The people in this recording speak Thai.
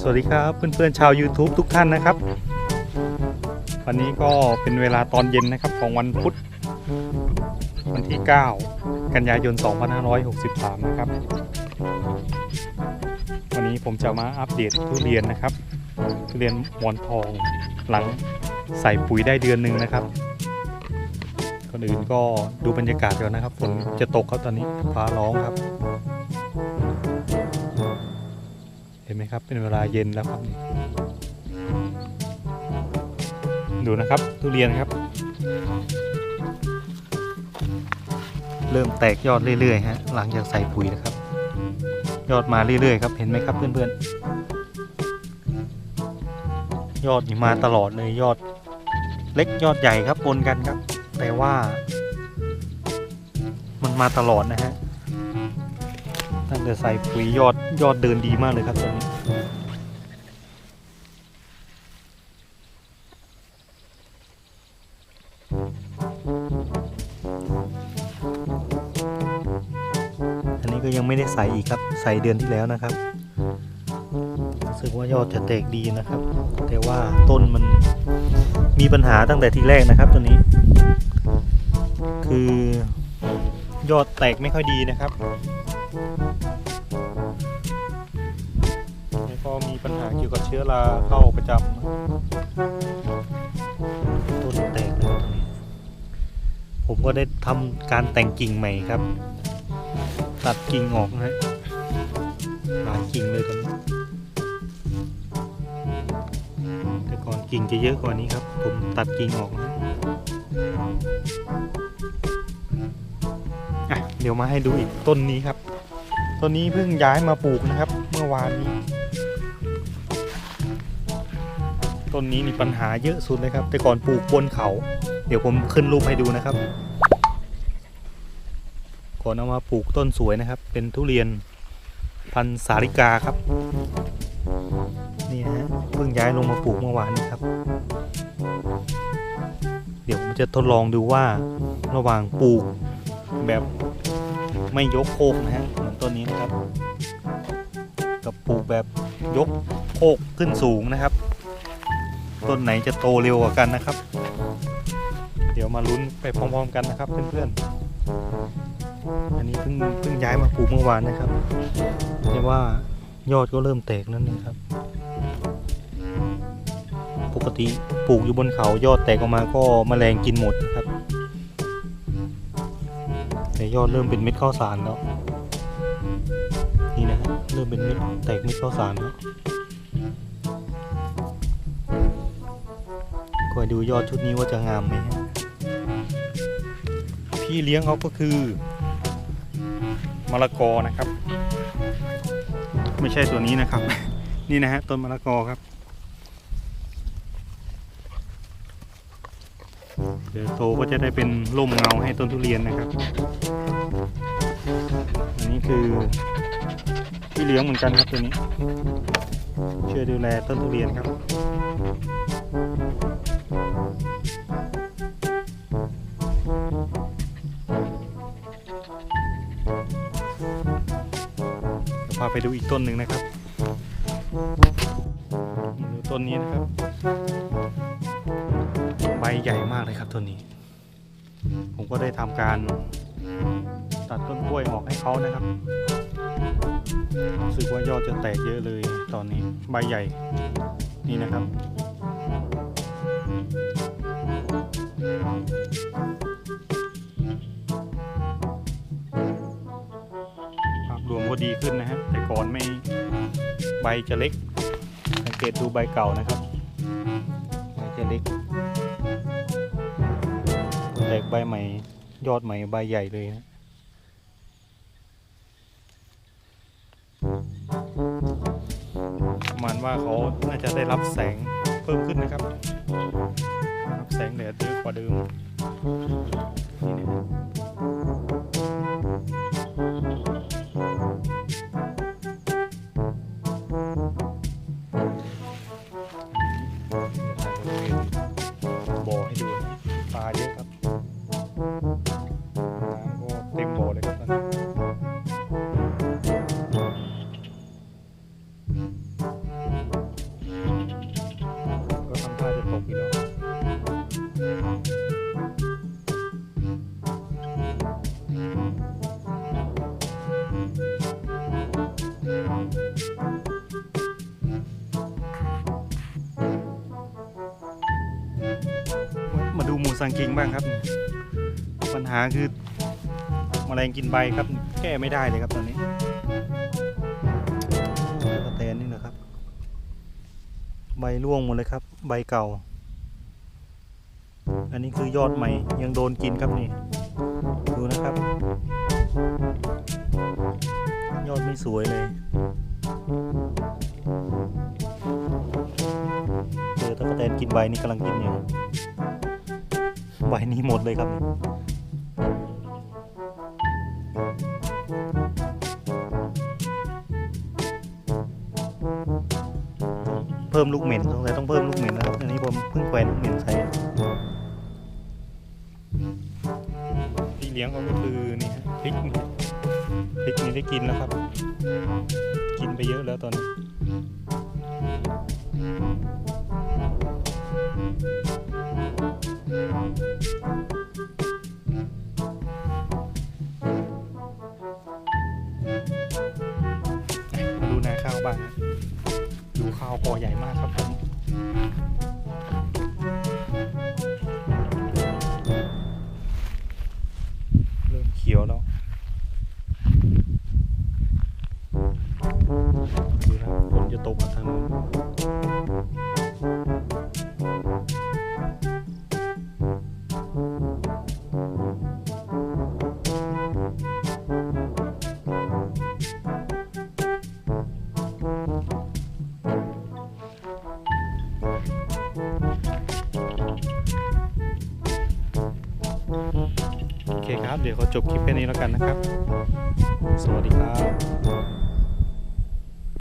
สวัสดีครับเพื่อนๆชาว YouTube ทุกท่านนะครับ วันนี้ก็เป็นเวลาตอนเย็นนะครับของวันพุธวันที่ 9 กันยายน 2563 นะครับ วันนี้ผมจะมาอัปเดตทุเรียนนะครับ ทุเรียนหมอนทองหลังใส่ปุ๋ยได้เดือนหนึ่งนะครับก่อนอื่นก็ดูบรรยากาศก่อนนะครับฝนจะตกครับตอนนี้ฟ้าร้องครับ ห็นไหมครับ เป็นเวลาเย็นแล้วครับนี่ดูนะครับทุเรียนครับ เริ่มแตกยอดเรื่อยๆฮะหลังจากใส่ปุ๋ยนะครับ ยอดมาเรื่อยๆครับเห็นไหมครับเพื่อนๆ ยอดอีมาตลอดเลยยอดเล็กยอดใหญ่ครับปนกันครับ แต่ว่า มันมาตลอดนะฮะตั้งแต่ใส่ปุ๋ยยอดยอดเดินดีมากเลยครับตอนนี้ ยังไม่ได้ใส่อีกครับ ใส่เดือนที่แล้วนะครับรู้สึกว่ายอดจะแตกดีนะครับ แต่ว่าต้นมันมีปัญหาตั้งแต่ทีแรกนะครับตัวนี้ คือยอดแตกไม่ค่อยดีนะครับแล้วก็มีปัญหาเกี่ยวกับเชื้อราเข้าประจำต้นแตกเลยครับตอนนี้ผมก็ได้ทำการแต่งกิ่งใหม่ครับ ตัดกิ่งออกนะฮะหากิ่งเลยตอนนี้แต่ก่อนกิ่งจะเยอะกว่านี้ครับ ผมตัดกิ่งออกนะอะเดี๋ยวมาให้ดูอีกต้นนี้ครับ ต้นนี้เพิ่งย้ายมาปลูกนะครับ เมื่อวานนี้ ต้นนี้มีปัญหาเยอะสุดเลยครับ แต่ก่อนปลูกบนเขา เดี๋ยวผมขึ้นรูปให้ดูนะครับ ก่อนเอามาปลูกต้นสวยนะครับ เป็นทุเรียนพันธุ์สาริกาครับ นี่ฮะเพิ่งย้ายลงมาปลูกเมื่อวานนี้ครับ เดี๋ยวผมจะทดลองดูว่าระหว่างปลูกแบบไม่ยกโคกนะฮะเหมือนต้นนี้นะครับ กับปลูกแบบยกโคกขึ้นสูงนะครับ ต้นไหนจะโตเร็วกว่ากันนะครับ เดี๋ยวมาลุ้นไปพร้อมๆกันนะครับเพื่อนๆ อันนี้เพิ่งเพิ่งย้ายมาปลูกเมื่อวานนะครับแต่ว่ายอดก็เริ่มแตกแล้วนี่ครับ ปกติปลูกอยู่บนเขายอดแตกออกมาก็แมลงกินหมดนะครับ แต่ยอดเริ่มเป็นเม็ดข้าวสารแล้วนี่นะฮะเริ่มเป็นเม็ดแตกเม็ดข้าวสารแล้วคอยดูยอดชุดนี้ว่าจะงามไหมฮะพี่เลี้ยงเขาก็คือ มะละกอนะครับ ไม่ใช่ตัวนี้นะครับ นี่นะฮะต้นมะละกอครับเดี๋ยวโตก็จะได้เป็นร่มเงาให้ต้นทุเรียนนะครับ อันนี้คือพี่เลี้ยงเหมือนกันครับตัวนี้ช่วยดูแลต้นทุเรียนครับ ไปดูอีกต้นหนึ่งนะครับดูต้นนี้นะครับ ใบใหญ่มากเลยครับต้นนี้ ผมก็ได้ทำการตัดต้นกล้วยออกให้เขานะครับรู้สึกว่ายอดจะแตกเยอะเลยตอนนี้ใบใหญ่นี่นะครับ ก่อนไม่ใบจะเล็ก สังเกตดูใบเก่านะครับ ใบจะเล็กแตกใบใหม่ ยอดใหม่ใบใหญ่เลยนะประมาณว่าเขาน่าจะได้รับแสงเพิ่มขึ้นนะครับ รับแสงแดดเยอะกว่าเดิมนี่นะฮะบ่ สังกิงบ้างครับ ปัญหาคือแมลงกินใบครับ แก้ไม่ได้เลยครับตอนนี้กระแตนนี่นะครับ ใบร่วงหมดเลยครับ ใบเก่า อันนี้คือยอดใหม่ยังโดนกินครับนี่ ดูนะครับ ยอดไม่สวยเลยเจอตะกแตนกินใบนี่กำลังกินอยู่ ใบนี้หมดเลยครับเพิ่มลูกเหม็นสงสัยต้องเพิ่มลูกเหม็นนะครับอันนี้ผมเพิ่งแขวนลูกเหม็นใส่ที่เลี้ยงเขาก็คือนี่ฮะพริกพริกนี่ได้กินแล้วครับ กินไปเยอะแล้วตอนนี้ เคครับเดี๋ยวเขาจบคลิปแค่นี้แล้วกันนะครับ สวัสดีครับ